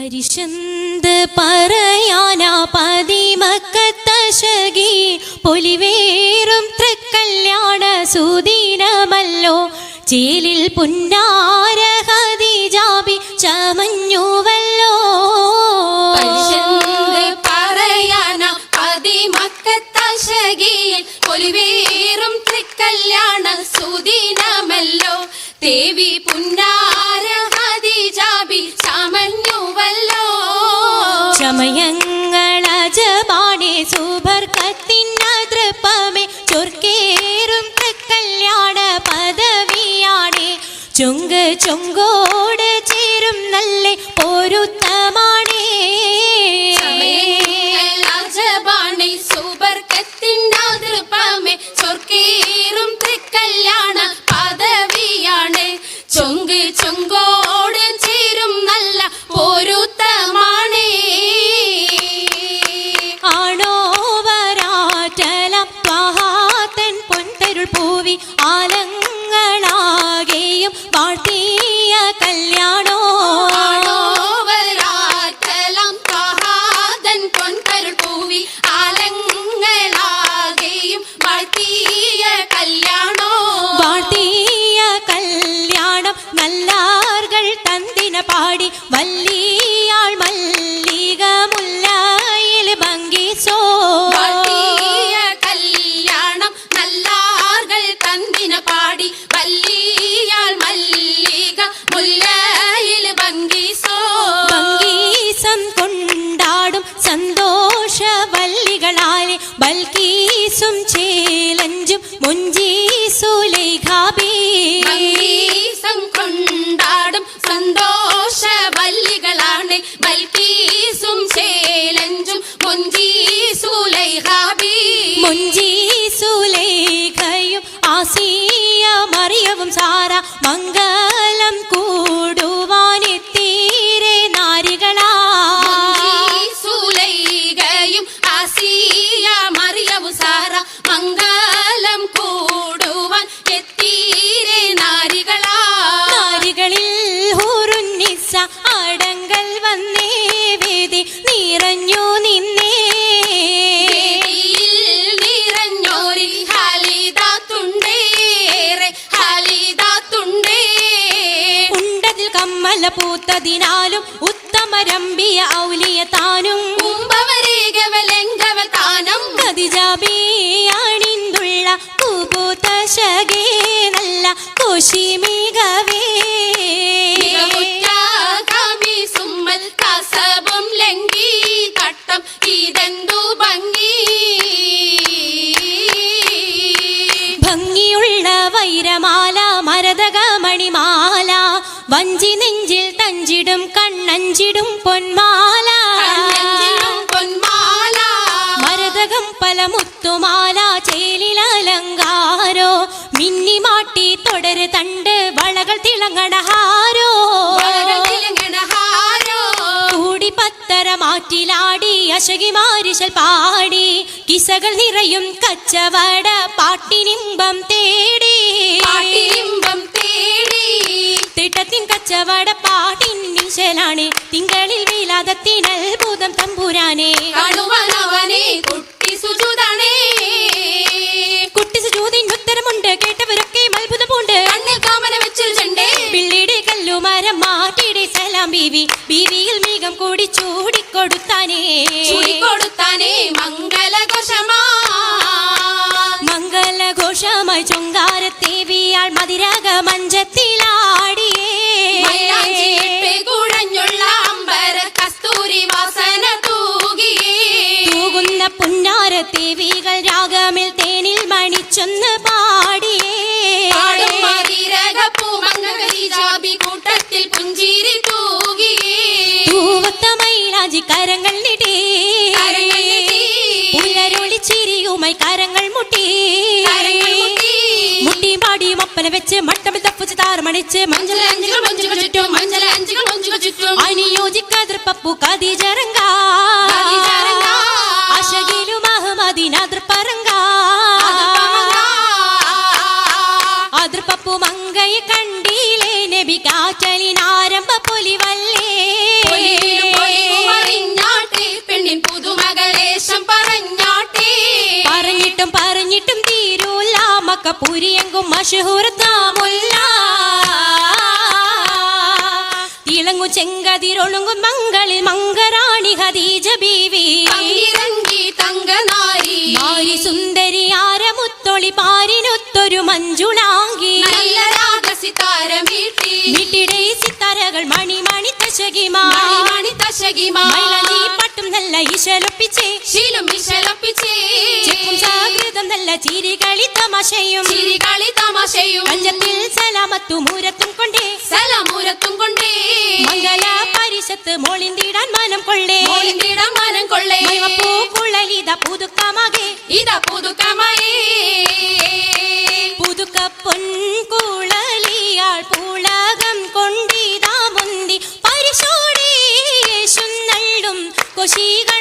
പരിശന്ത് പറയാനാ പതിമക്കത്തശകി. പൊലിവേറും തൃക്കല്യാണ സുദീനമല്ലോ. ചേലിൽ പുന്നാര ഹദിജാബി ചമഞ്ഞുവല്ലോ. പറയാന പൊലിവേറും തൃക്കല്യാണ സുദീനമല്ലോ. ദേവി ചുങ്ക് ചുങ്കോട് ചേരും നല്ല പൊരുത്തമാണേ നല്ലാർകൾ തന്തിന പാടി വല്ലിയാൾ മല്ലിക മുല്ലായിൽ ഭംഗിച്ചോ കല്യാണം നല്ലാർകൾ തന്തിന പാടി വല്ലിയാൾ മല്ലിക മുല്ലയിൽ ഭംഗിസോ. ഭംഗീസം കൊണ്ടാടും സന്തോഷ വല്ലികളാലെ ബൽക്കീസും ചേലഞ്ചും മുഞ്ചീസുലേഖാബി மங்க കമ്മല പൂത്തതിനാലും ഉത്തമരമ്പിയ ഔലിയ താനും താനം കതിജാബിയാണിന്തുള്ള കുപൂതശകേ നല്ല കുശിമികവേ വഞ്ചി നെഞ്ചിൽ തഞ്ചിടും കണ്ണഞ്ചിടും പൊന്മാല. പൊന്മാല. മരതകം പല മുത്തുമാല ചേലിലലങ്കാരോ മിന്നിമാട്ടി തുടര് തണ്ട് വളകൾ തിളങ്ങണഹാരോ മാറ്റിലാടി അശകി മാരിശൽ പാടി. കിസകൾ നിറയും കച്ചവട പാട്ടിനിമ്പം തേടി. പാട്ടിനിമ്പം തേടി തിട്ടത്തിൻ കച്ചവട പാട്ടിൻ നിശലാണ് തിങ്കളിൽ വീലാതത്തിനൽ ഭൂതം തമ്പുരാനെ. കാണുവാനവനെ കുട്ടി സുജൂതാണേ. കുട്ടി സുജൂതിൻ ഉത്തരമുണ്ട് കേട്ടവരൊക്കെ അത്ഭുതം പൂണ്ട് കണ്ണിൽ കാമന വെച്ചൊരു ചെണ്ടേ പിള്ളിയുടെ കല്ലുമരം മാറ്റിയുടെ സലാം ബീവി. ബീവിയിൽ മീകം കൂടി ചൂടിക്കൊടുത്താനേ. ചുടിക്കൊടുത്താനേ മംഗലഘോഷമാ. മംഗലഘോഷമായി ചുങ്കാരത്തേവിയാൾ മതിരക മഞ്ചത്തിലാടിയേ വാസന തൂകുന്ന തൂകുന്ന പുന്നാരത്തേവികൾ രാഗമിൽ തേനിൽ മണിച്ചൊന്ന് പാടിയേ. കൂട്ടത്തിൽ പുഞ്ചിരി തൂകിയേത്ത മൈലാജി കരങ്ങൾ നിടേ. പുലരൊളി ചിരിയുമായി കരങ്ങൾ മുട്ടി. മുട്ടി. പാടി പാടിയും ഒപ്പന വെച്ച് മട്ടമിൽ തപ്പിച്ച് താറുമണിച്ച് മഞ്ചൽ അനുയോജിക്കാതിർ പപ്പു കതിജരങ്ക അശകിലു മഹമ്മദിനാതിർ പറങ്ക അതിർപ്പപ്പു മങ്കയെ കണ്ടീലേ നബി കാറ്റലി നാരംഭ പൊലിവല്ലേ. പെണ്ണിൻ പറഞ്ഞിട്ടും. പറഞ്ഞിട്ടും തീരൂല്ല. മക്ക പുരിയെങ്കും മഷഹൂർ താമുല്ല ചെങ്കതിരൊളുങ്ങും മംഗളി മംഗരാണി ഹദീജ ബീവി. തങ്ക തങ്കനാരി നാരി സുന്ദരി ആരമുത്തൊളി പാരിനൊത്തൊരു മഞ്ജുളാങ്കി നല്ല രാഗസിതാരമീട്ടി വീട്ടിടെ സിത്താരകൾ മണി മണി തശകിമാ. മണിമണി തശകിമാ. പട്ടും നല്ല ഇശലൊപ്പിച്ചേ ശീലം വിശലപ്പിച്ചേ ചെക്കും സാകൃതം നല്ല ചിരികളി തമാശയും. ചിരികളി തമാശയും. അഞ്ചത്തിൽ സലാമത്തും മൂരത്തും കൊണ്ടേ. സലമൂരത്തും കൊണ്ടേ. മംഗല പരിശത്ത് മോളിന്തിടാൻ മനം കൊള്ളേ മോളിന്തിടം മനം കൊള്ളേ പൂക്കുഴലിത പുതുക്കമാകെ ഇതാ പുതുക്കമയേ പുതുക്ക പൊൻകുഴലിയാൾ പുളകം കൊണ്ടിതാ മുന്തി പരിശോടി യേശുന്നള്ളും കൊശിക